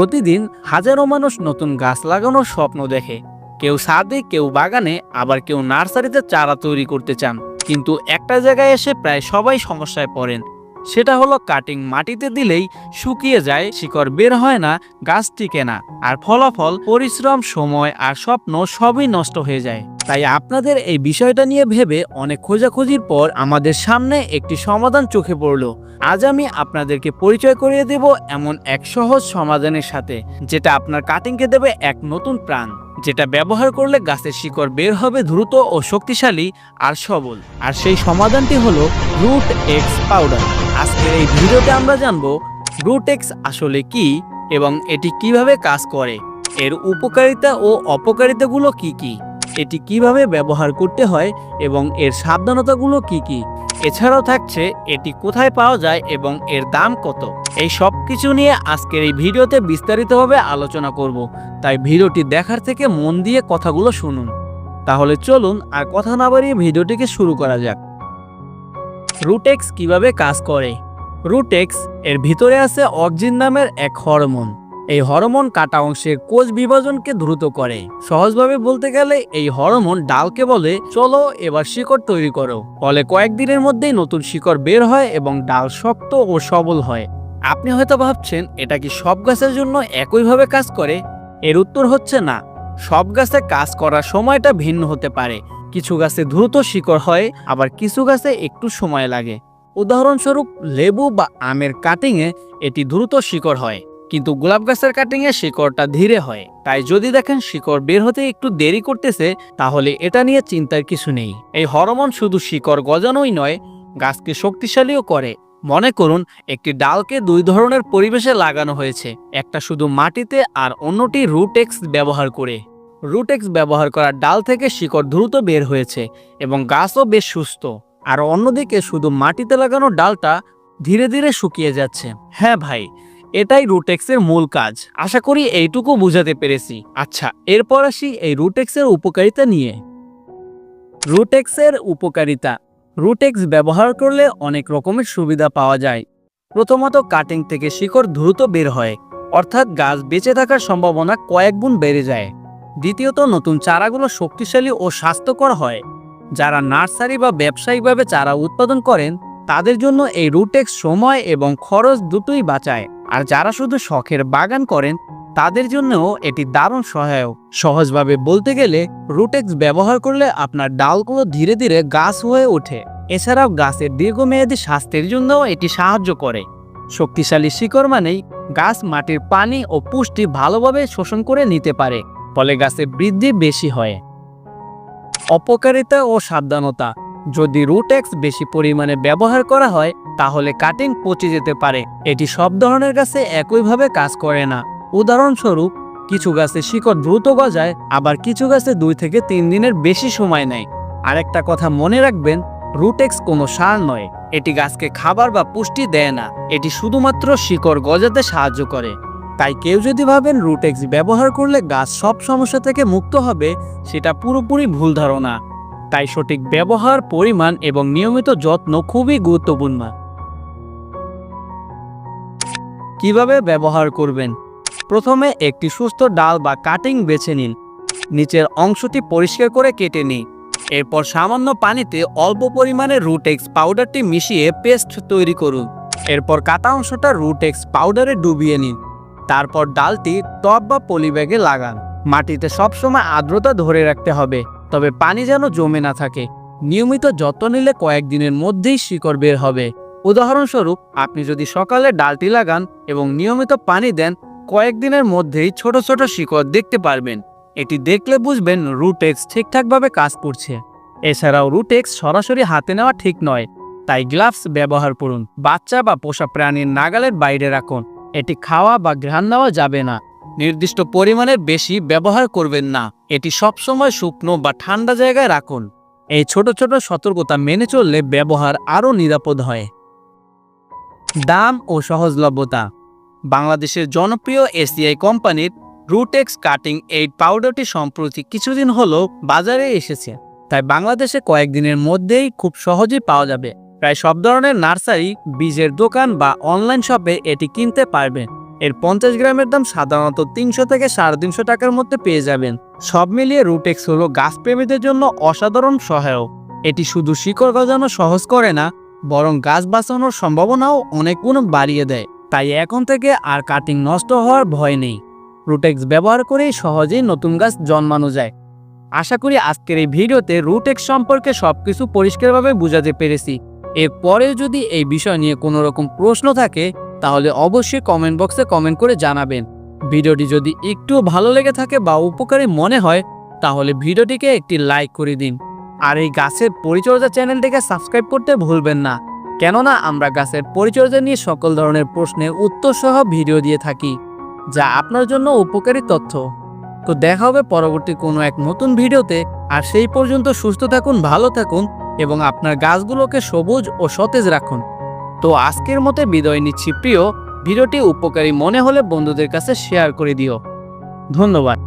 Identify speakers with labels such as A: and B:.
A: প্রতিদিন হাজারো মানুষ নতুন গাছ লাগানোর স্বপ্ন দেখে। কেউ সাদে কেউ বাগানে, আবার কেউ নার্সারিতে চারা তৈরি করতে চান। কিন্তু একটা জায়গায় এসে প্রায় সবাই সমস্যায় পড়েন। সেটা হলো কাটিং মাটিতে দিলেই শুকিয়ে যায়, শিকড় বের হয় না, গাছ টিকে না, আর ফলাফল, পরিশ্রম, সময় আর স্বপ্ন সবই নষ্ট হয়ে যায়। তাই আপনাদের এই বিষয়টা নিয়ে ভেবে অনেক খোঁজাখুঁজির পর আমাদের সামনে একটি সমাধান চোখে পড়ল। আজ আমি আপনাদেরকে পরিচয় করিয়ে দেব এমন এক সহজ সমাধানের সাথে, যেটা আপনার কাটিংকে দেবে এক নতুন প্রাণ। যেটা ব্যবহার করলে গাছের শিকড় বের হবে দ্রুত ও শক্তিশালী আর সবল। আর সেই সমাধানটি হলো রুট এক্স পাউডার আজকের এই ভিডিওতে আমরা জানব রুট এক্স আসলে কি এবং এটি কীভাবে কাজ করে। এর উপকারিতা ও অপকারিতাগুলো কি কি? এটি কীভাবে ব্যবহার করতে হয় এবং এর সাবধানতাগুলো কি কি? এছাড়াও থাকছে এটি কোথায় পাওয়া যায় এবং এর দাম কত? এই সব কিছু নিয়ে আজকের এই ভিডিওতে বিস্তারিতভাবে আলোচনা করব। তাই ভিডিওটি দেখার থেকে মন দিয়ে কথাগুলো শুনুন। তাহলে চলুন আর কথা না বাড়িয়ে ভিডিওটিকে শুরু করা যাক। রুটেক্স কীভাবে কাজ করে? রুটেক্স এর ভিতরে আছে অক্সিন নামের এক হরমোন। এই হরমোন কাটা অংশের কোষ বিভাজনকে দ্রুত করে। সহজভাবে বলতে গেলে এই হরমোন ডালকে বলে, চলো এবার শিকড় তৈরি করো। ফলে কয়েকদিনের মধ্যেই নতুন শিকড় বের হয় এবং ডাল শক্ত ও সবল হয়। আপনি হয়তো ভাবছেন, এটা কি সব গাছের জন্য একইভাবে কাজ করে? এর উত্তর হচ্ছে না। সব গাছে কাজ করার সময়টা ভিন্ন হতে পারে। কিছু গাছে দ্রুত শিকড় হয়, আবার কিছু গাছে একটু সময় লাগে। উদাহরণস্বরূপ, লেবু বা আমের কাটিংয়ে এটি দ্রুত শিকড় হয়, কিন্তু গোলাপ গাছের কাটিংয়ে শিকড়টা ধীরে হয়। তাই যদি দেখেন শিকড় বের হতে একটু দেরি করতেছে, তাহলে এটা নিয়ে চিন্তার কিছু নেই। এই হরমোন শুধু শিকড় গজানোই নয়, গাছকে শক্তিশালীও করে। মনে করুন, একটি ডালকে দুই ধরনের পরিবেশে লাগানো হয়েছে, একটা শুধু মাটিতে আর অন্যটি রুটেক্স ব্যবহার করে। রুটেক্স ব্যবহার করা ডাল থেকে শিকড় দ্রুত বের হয়েছে এবং গাছও বেশ সুস্থ। আর অন্যদিকে শুধু মাটিতে লাগানো ডালটা ধীরে ধীরে শুকিয়ে যাচ্ছে। হ্যাঁ ভাই, এটাই রুটেক্সের মূল কাজ। আশা করি এইটুকু বুঝাতে পেরেছি। আচ্ছা এরপর আসি এই রুটেক্সের উপকারিতা নিয়ে। রুটেক্সের উপকারিতা রুটেক্স ব্যবহার করলে অনেক রকমের সুবিধা পাওয়া যায়। প্রথমত কাটিং থেকে শিকড় দ্রুত বের হয়, অর্থাৎ গাছ বেঁচে থাকার সম্ভাবনা কয়েক গুণ বেড়ে যায়। দ্বিতীয়ত, নতুন চারাগুলো শক্তিশালী ও স্বাস্থ্যকর হয়। যারা নার্সারি বা ব্যবসায়িকভাবে চারা উৎপাদন করেন, তাদের জন্য এই রুটেক্স সময় এবং খরচ দুটোই বাঁচায়। আর যারা শুধু শখের বাগান করেন তাদের জন্যও এটি দারুণ সহায়ক। সহজভাবে বলতে গেলে, রুটেক্স ব্যবহার করলে আপনার ডালগুলো ধীরে ধীরে গাছ হয়ে ওঠে। এছাড়াও গাছের দীর্ঘমেয়াদী স্বাস্থ্যের জন্যও এটি সাহায্য করে। শক্তিশালী শিকড় মানেই গাছ মাটির পানি ও পুষ্টি ভালোভাবে শোষণ করে নিতে পারে, ফলে গাছের বৃদ্ধি বেশি হয়। অপকারিতা ও সাবধানতা। যদি রুটেক্স বেশি পরিমাণে ব্যবহার করা হয়, তাহলে কাটিং পচে যেতে পারে। এটি সব ধরনের গাছে একইভাবে কাজ করে না। উদাহরণস্বরূপ, কিছু গাছে শিকড় দ্রুত গজায়, আবার কিছু গাছে দুই থেকে তিন দিনের বেশি সময় নেয়। আরেকটা কথা মনে রাখবেন, রুটেক্স কোনো সার নয়, এটি গাছকে খাবার বা পুষ্টি দেয় না, এটি শুধুমাত্র শিকড় গজাতে সাহায্য করে। তাই কেউ যদি ভাবেন রুটেক্স ব্যবহার করলে গাছ সব সমস্যা থেকে মুক্ত হবে, সেটা পুরোপুরি ভুল ধারণা। তাই সঠিক ব্যবহার, পরিমাণ এবং নিয়মিত যত্ন খুবই গুরুত্বপূর্ণ। কীভাবে ব্যবহার করবেন? প্রথমে একটি সুস্থ ডাল বা কাটিং বেছে নিন। নিচের অংশটি পরিষ্কার করে কেটে নিন। এরপর সামান্য পানিতে অল্প পরিমাণে রুটেক্স পাউডারটি মিশিয়ে পেস্ট তৈরি করুন। এরপর কাটা অংশটা রুটেক্স পাউডারে ডুবিয়ে নিন। তারপর ডালটি টপ বা পলিব্যাগে লাগান। মাটিতে সবসময় আর্দ্রতা ধরে রাখতে হবে, তবে পানি যেন জমে না থাকে। নিয়মিত যত্ন নিলে কয়েকদিনের মধ্যেই শিকড় বের হবে। উদাহরণস্বরূপ, আপনি যদি সকালে ডালটি লাগান এবং নিয়মিত পানি দেন কয়েকদিনের মধ্যেই ছোট ছোট শিকড় দেখতে পারবেন। এটি দেখলে বুঝবেন রুটেক্স ঠিকঠাকভাবে কাজ করছে। এছাড়াও রুটেক্স সরাসরি হাতে নেওয়া ঠিক নয়। তাই গ্লাভস ব্যবহার করুন। বাচ্চা বা পোষা প্রাণীর নাগালের বাইরে রাখুন। এটি খাওয়া বা ঘ্রাণ নেওয়া যাবে না। নির্দিষ্ট পরিমাণের বেশি ব্যবহার করবেন না। এটি সবসময় শুকনো বা ঠান্ডা জায়গায় রাখুন। এই ছোট ছোট সতর্কতা মেনে চললে ব্যবহার আরও নিরাপদ হয়। দাম ও সহজলভ্যতা। বাংলাদেশের জনপ্রিয় এসিআই কোম্পানির রুটেক্স কাটিং এইড পাউডারটি সম্প্রতি কিছুদিন হলো বাজারে এসেছে। তাই বাংলাদেশে কয়েকদিনের মধ্যেই খুব সহজেই পাওয়া যাবে। প্রায় সব ধরনের নার্সারি, বীজের দোকান বা অনলাইন শপে এটি কিনতে পারবেন। এর পঞ্চাশ গ্রামের দাম সাধারণত তিনশো থেকে সাড়ে তিনশো টাকার মধ্যে পেয়ে যাবেন। সব মিলিয়ে রুটেক্স হলো গাছপ্রেমীদের জন্য অসাধারণ সহায়ক। এটি শুধু শিকড় গজানো সহজ করে না, বরং গাছ বাঁচানোর সম্ভাবনাও অনেক গুণ বাড়িয়ে দেয়। তাই এখন থেকে আর কাটিং নষ্ট হওয়ার ভয় নেই। রুটেক্স ব্যবহার করেই সহজেই নতুন গাছ জন্মানো যায়। আশা করি আজকের এই ভিডিওতে রুটেক্স সম্পর্কে সবকিছু পরিষ্কারভাবে বুঝাতে পেরেছি। এরপরে যদি এই বিষয় নিয়ে কোনো রকম প্রশ্ন থাকে, তাহলে অবশ্যই কমেন্ট বক্সে কমেন্ট করে জানাবেন। ভিডিওটি যদি একটু ভালো লেগে থাকে বা উপকারী মনে হয়, তাহলে ভিডিওটিকে একটি লাইক করে দিন। আর এই গাছের পরিচর্যা চ্যানেলটিকে সাবস্ক্রাইব করতে ভুলবেন না। কেননা আমরা গাছের পরিচর্যা নিয়ে সকল ধরনের প্রশ্নের উত্তর সহ ভিডিও দিয়ে থাকি, যা আপনার জন্য উপকারী তথ্য। তো দেখা হবে পরবর্তী কোনো এক নতুন ভিডিওতে, আর সেই পর্যন্ত সুস্থ থাকুন, ভালো থাকুন, এবং আপনার গাছগুলোকে সবুজ ও সতেজ রাখুন। তো আজকের মতে বিদায় নিচ্ছি, প্রিয়। ভিডিওটি উপকারী মনে হলে বন্ধুদের কাছে শেয়ার করে দিও। ধন্যবাদ।